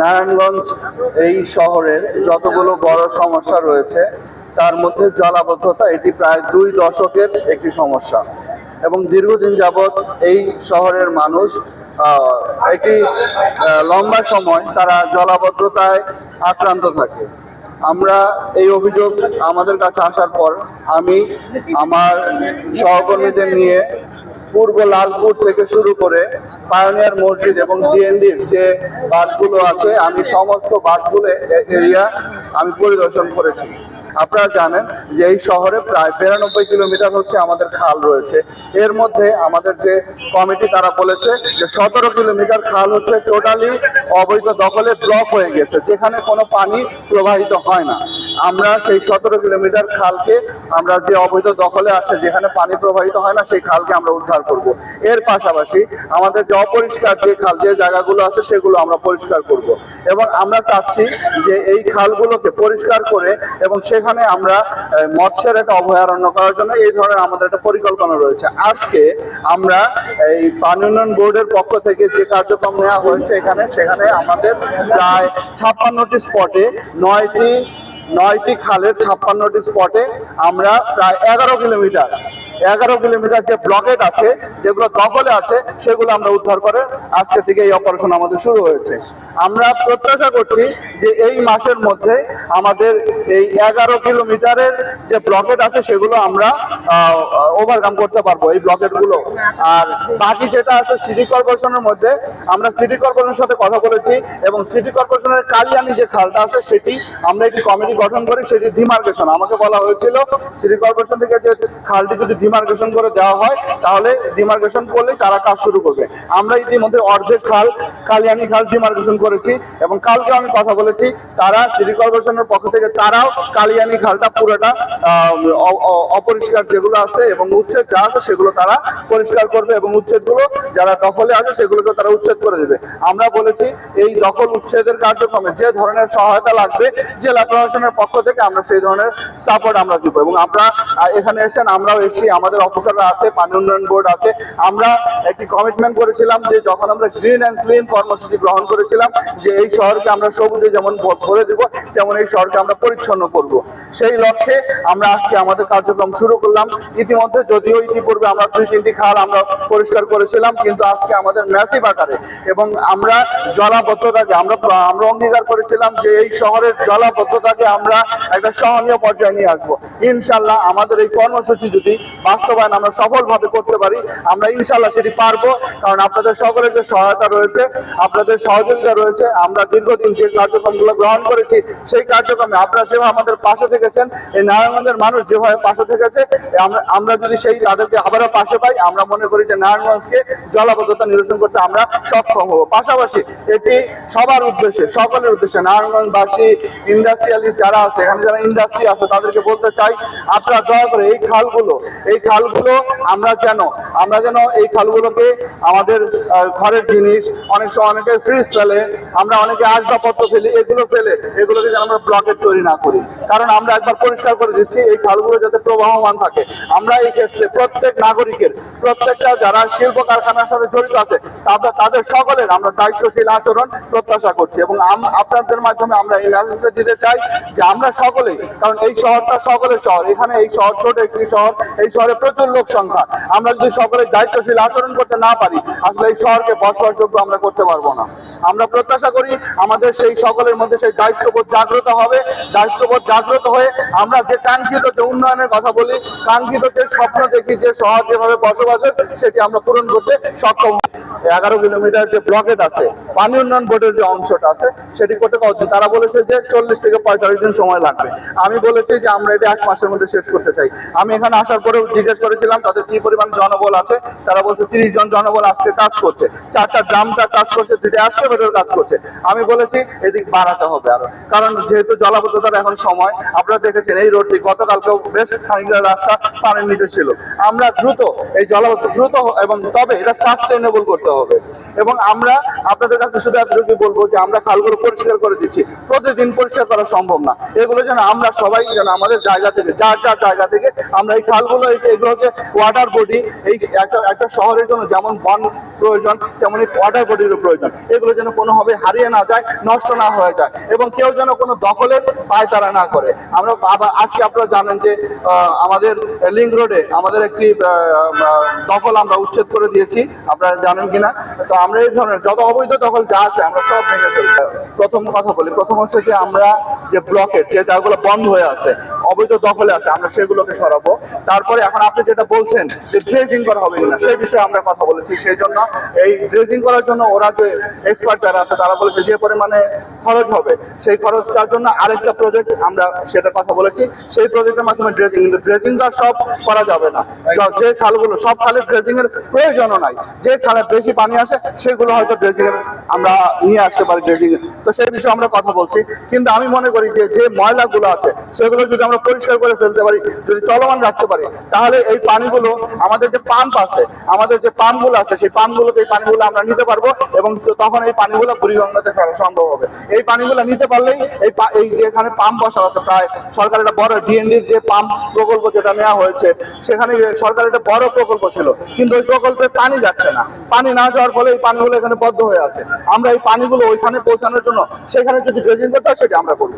নারায়ণগঞ্জ এই শহরের যতগুলো বড় সমস্যা রয়েছে, তার মধ্যে জলাবদ্ধতা এটি প্রায় দুই দশকের একটি সমস্যা। এবং দীর্ঘদিন যাবৎ এই শহরের মানুষ একটি লম্বা সময় তারা জলাবদ্ধতায় আক্রান্ত থাকে। আমরা এই অভিযোগ আমাদের কাছে আসার পর আমি আমার সহকর্মীদের নিয়ে পূর্ব লালপুর থেকে শুরু করে পায়োনিয়ার মসজিদ এবং ডিএনডির যে বাঁধগুলো আছে, আমি সমস্ত বাঁধগুলো এরিয়া আমি পরিদর্শন করেছি। আপনারা জানেন যে এই শহরে প্রায় বিরানব্বই কিলোমিটার হচ্ছে আমাদের খাল রয়েছে। এর মধ্যে আমাদের যে কমিটি তারা বলেছে যে সতেরো কিলোমিটার খাল হচ্ছে টোটালি অবৈধ দখলে ব্লক হয়ে গেছে, যেখানে কোনো পানি প্রবাহিত হয় না। আমরা সেই সতেরো কিলোমিটার খালকে, আমরা যে অবৈধ দখলে আছে, যেখানে পানি প্রবাহিত হয় না, সেই খালকে আমরা উদ্ধার করব। এর পাশাপাশি আমাদের যে অপরিষ্কার যে খাল, যে জায়গাগুলো আছে, সেগুলো আমরা পরিষ্কার করব। এবং আমরা চাচ্ছি যে এই খালগুলোকে পরিষ্কার করে এবং সেখানে আমরা মৎস্যের একটা অভয়ারণ্য করার জন্য এই ধরনের আমাদের একটা পরিকল্পনা রয়েছে। আজকে আমরা এই পানি উন্নয়ন বোর্ডের পক্ষ থেকে যে কার্যক্রম নেওয়া হয়েছে এখানে, সেখানে আমাদের প্রায় ছাপ্পান্নটি স্পটে নয়টি নয়টি খালের ছাপ্পান্নটি স্পটে আমরা প্রায় এগারো কিলোমিটার এগারো কিলোমিটার যে ব্লকেট আছে, যেগুলো দখলে আছে, সেগুলো আমরা উদ্ধার করে আজকে থেকে এই অপারেশন আমাদের শুরু হয়েছে। আমরা প্রত্যাশা করছি যে এই মাসের মধ্যে আমাদের এই এগারো কিলোমিটারের যে ব্লকেট আছে সেগুলো আমরা ওভারকাম করতে পারব এই ব্লকেটগুলো। আর বাকি যেটা আছে সিটি কর্পোরেশনের মধ্যে, আমরা সিটি কর্পোরেশনের সাথে কথা বলেছি এবং সিটি কর্পোরেশনের কালিয়ানি যে খালটা আছে সেটি আমরা একটি কমিটি গঠন করি, সেটি ডিমার্কেশন আমাকে বলা হয়েছিল সিটি কর্পোরেশন থেকে যে খালটি যদি ডিমার্কেশন করে দেওয়া হয়, তাহলে ডিমার্কেশন করলেই তারা কাজ শুরু করবে। আমরা ইতিমধ্যে অর্ধেক খাল, কালিয়ানি খাল ডিমার্কেশন করেছি এবং কালকে আমি কথা বলেছি, তারা সিটি কর্পোরেশনের পক্ষ থেকে, তারাও কালিয়ানি খালটা পুরোটা অপরিষ্কার যেগুলো আছে এবং উচ্ছেদ যা আছে সেগুলো তারা পরিষ্কার করবে এবং উচ্ছেদগুলো যারা দখলে আছে সেগুলোকে তারা উচ্ছেদ করে দেবে। আমরা বলেছি, এই দখল উচ্ছেদের কার্যক্রমে যে ধরনের সহায়তা লাগবে জেলা প্রশাসনের পক্ষ থেকে, আমরা সেই ধরনের সাপোর্ট আমরা দিব এবং আমরা এখানে এসেছেন, আমরাও এসেছি, আমাদের অফিসাররা আছে, পানি উন্নয়ন বোর্ড আছে। আমরা একটি কমিটমেন্ট করেছিলাম যে যখন আমরা গ্রিন অ্যান্ড ক্লিন কর্মসূচি গ্রহণ করেছিলাম যে এই শহরকে আমরা সবুজে যেমন ভরে দেব, তেমন এই শহরকে আমরা পরিচ্ছন্ন করব। সেই লক্ষ্যে আমরা আজকে আমাদের কার্যক্রম শুরু করলাম। ইতিমধ্যে যদিও ইতিপূর্বে আমরা দুই, তিনটি খাল আমরা পরিষ্কার করেছিলাম, কিন্তু আজকে আমাদের ম্যাসিভ আকারে এবং আমরা জলাবদ্ধতাকে আমরা আমরা অঙ্গীকার করেছিলাম যে এই শহরের জলাবদ্ধতাকে আমরা একটা সহনীয় পর্যায়ে নিয়ে আসব। ইনশাল্লাহ আমাদের এই কর্মসূচি যদি বাস্তবায়ন আমরা সফলভাবে করতে পারি, আমরা ইনশাল্লাহ সেটি পারব। কারণ আপনাদের সকলের যে সহায়তা রয়েছে, আপনাদের সহযোগিতা রয়েছে আমরা দীর্ঘদিন যে কার্যক্রমগুলো গ্রহণ করেছি, সেই কার্যক্রমে আপনারা যেভাবে আমাদের পাশে থেকেছেন, এই নারায়ণগঞ্জের মানুষ যেভাবে পাশে থেকেছে, আমরা যদি সেই তাদেরকে আবারও পাশে পাই, আমরা মনে করি যে নারায়ণগঞ্জকে জলাবদ্ধতা নিরসন করতে আমরা সক্ষম হব। পাশাপাশি এটি সবার উদ্দেশ্যে, সকলের উদ্দেশ্যে, নারায়ণগঞ্জবাসী, ইন্ডাস্ট্রিয়ালিস্ট যারা আছে, এখানে যারা ইন্ডাস্ট্রি আছে, তাদেরকে বলতে চাই, আপনারা দয়া করে এই খালগুলো এই খালগুলো আমরা যেন আমরা যেন এই খালগুলোকে আমাদের ঘরের জিনিস, অনেক সময় অনেকে ফ্রিজ ফেলে আমরা অনেকে আসবাবপত্র ফেলি, এগুলো ফেলে, এগুলোকে যেন আমরা ব্লকেট তৈরি না করি। কারণ আমরা একবার পরিষ্কার করে দিচ্ছি, এই খালগুলো যাতে প্রবাহমান থাকে। আমরা এই ক্ষেত্রে প্রত্যেক নাগরিকের, প্রত্যেকটা যারা শিল্প কারখানার সাথে জড়িত আছে তারপর তাদের সকলের আমরা দায়িত্বশীল আচরণ প্রত্যাশা করছি এবং আপনাদের মাধ্যমে আমরা এই মেসেজটা দিতে চাই যে আমরা সকলেই, কারণ এই শহরটা সকলের শহর, এখানে এই শহর ছোট একটি শহর, এই শহরে প্রচুর লোক সংখ্যা। আমরা যদি সকলের দায়িত্বশীল আচরণ করতে না পারি, আসলে এই শহরকে বসবাসযোগ্য আমরা করতে পারব না। আমরা প্রত্যাশা করি আমাদের সেই সকলের মধ্যে সেই দায়িত্ববোধ জাগ্রত হবে, দায়িত্ববোধ জাগ্রত হয়ে আমরা যে কাঙ্ক্ষিত যে উন্নয়নের কথা বলি, কাঙ্ক্ষিত যে স্বপ্ন দেখি, যে শহর যেভাবে বসবাসের সেটি আমরা পূরণ করতে সক্ষম এগারো কিলোমিটার যে ব্লকেট আছে, পানি উন্নয়ন বোর্ডের যে অংশটা আছে, সেটি করতে কতদিন তারা বলেছে যে চল্লিশ থেকে পঁয়তাল্লিশ দিন সময় লাগবে। আমি বলেছি যে আমরা এটা এক মাসের মধ্যে শেষ করতে চাই। আমি এখানে আসার পরেও জিজ্ঞেস করেছিলাম, তাদের কি পরিমাণ জনবল আছে? তারা বলছে, তিরিশ জন জনবল আজকে কাজ করছে। চারটা ড্রামটা কাজ করছে, দুইটা এক্সকেভেটর কাজ করছে। আমি বলেছি, এদিক বাড়াতে হবে আরও। কারণ যেহেতু জলাবদ্ধতার এখন সময়, আপনারা দেখেছেন এই রোডটি গতকালকেও বেশ খানিকটা রাস্তা পানির নিচে ছিল। আমরা দ্রুত এই জলাবদ্ধ দ্রুত এবং তবে এটা সাস্টেনেবল করতে হবে। এবং আমরা আপনাদের কাছে শুধু এতটুকু বলব যে আমরা খালগুলো পরিষ্কার করে দিচ্ছি। প্রতিদিন পরিষ্কার করা সম্ভব না। এগুলো যেন আমরা সবাই যেন আমাদের জায়গা থেকে যার যার জায়গা থেকে আমরা এই খালগুলো এগুলোকে ওয়াটার বডি এই একটা একটা শহরের জন্য যেমন বন প্রয়োজন, তেমনি ওয়াটার বডিরও প্রয়োজন। এগুলো যেন কোনোভাবে হারিয়ে না যায়, নষ্ট না হয়ে যায়, এবং কেউ যেন কোনো দখলের পায়তারা না করে। আমরা আবার আজকে আপনারা জানেন যে আমাদের লিঙ্ক রোডে আমাদের একটি দখল আমরা উচ্ছেদ করে দিয়েছি। আপনারা জানেন কিনা? তো আমরা এই ধরনের যত অবৈধ দখল যা আছে, আমরা সব ভেঙে ফেলব প্রথম কথা বলি, প্রথম হচ্ছে যে আমরা যে ব্লকের যে জায়গাগুলো বন্ধ হয়ে আছে অবৈধ দখলে আছে, আমরা সেগুলোকে সরাবো। তারপরে এখন আপনি যেটা বলছেন যে ড্রেজিং করা হবে কিনা, সেই বিষয়ে আমরা কথা বলেছি। সেই জন্য এই ড্রেজিং করার জন্য ওরা যে এক্সপার্ট যারা আছে, তারা বলেছে যে পরিমাণে খরচ হবে। সেই খরচটার জন্য আরেকটা প্রজেক্ট আমরা সেটা কথা বলেছি। সেই প্রজেক্টের মাধ্যমে ড্রেজিং কিন্তু ড্রেজিং তো সব করা যাবে না। যে খালগুলো, সব খালে ড্রেজিং এর প্রয়োজনও নাই। যে খালে বেশি পানি আসে, সেগুলো হয়তো ড্রেজিং এর আমরা নিয়ে আসতে পারি ড্রেজিং তো সেই বিষয়ে আমরা কথা বলছি। কিন্তু আমি মনে করি যে যে ময়লাগুলো আছে, সেগুলো যদি আমরা পরিষ্কার করে ফেলতে পারি, যদি চলমান রাখতে পারি। তাহলে এই পানিগুলো, আমাদের যে পাম্প আছে, আমাদের যে পাম্পগুলো আছে, সেই পাম্পগুলোতে এই পানিগুলো আমরা নিতে পারব এবং তখন এই পানিগুলো বুড়িগঙ্গাতে ফেলা সম্ভব হবে। এই পানিগুলো নিতে পারলেই এই এই যেখানে পাম্প বসানো আছে, প্রায় সরকার একটা বড় ডিএনডির যে পাম্প প্রকল্প যেটা নেওয়া হয়েছে, সেখানে সরকার একটা বড় প্রকল্প ছিল। কিন্তু ওই প্রকল্পে পানি যাচ্ছে না। পানি না যাওয়ার ফলে এই পানিগুলো এখানে বদ্ধ হয়ে আছে। আমরা এই পানিগুলো ওইখানে পৌঁছানোর জন্য, সেখানে যদি ড্রেজিং করতে হয়, সেটা আমরা করব।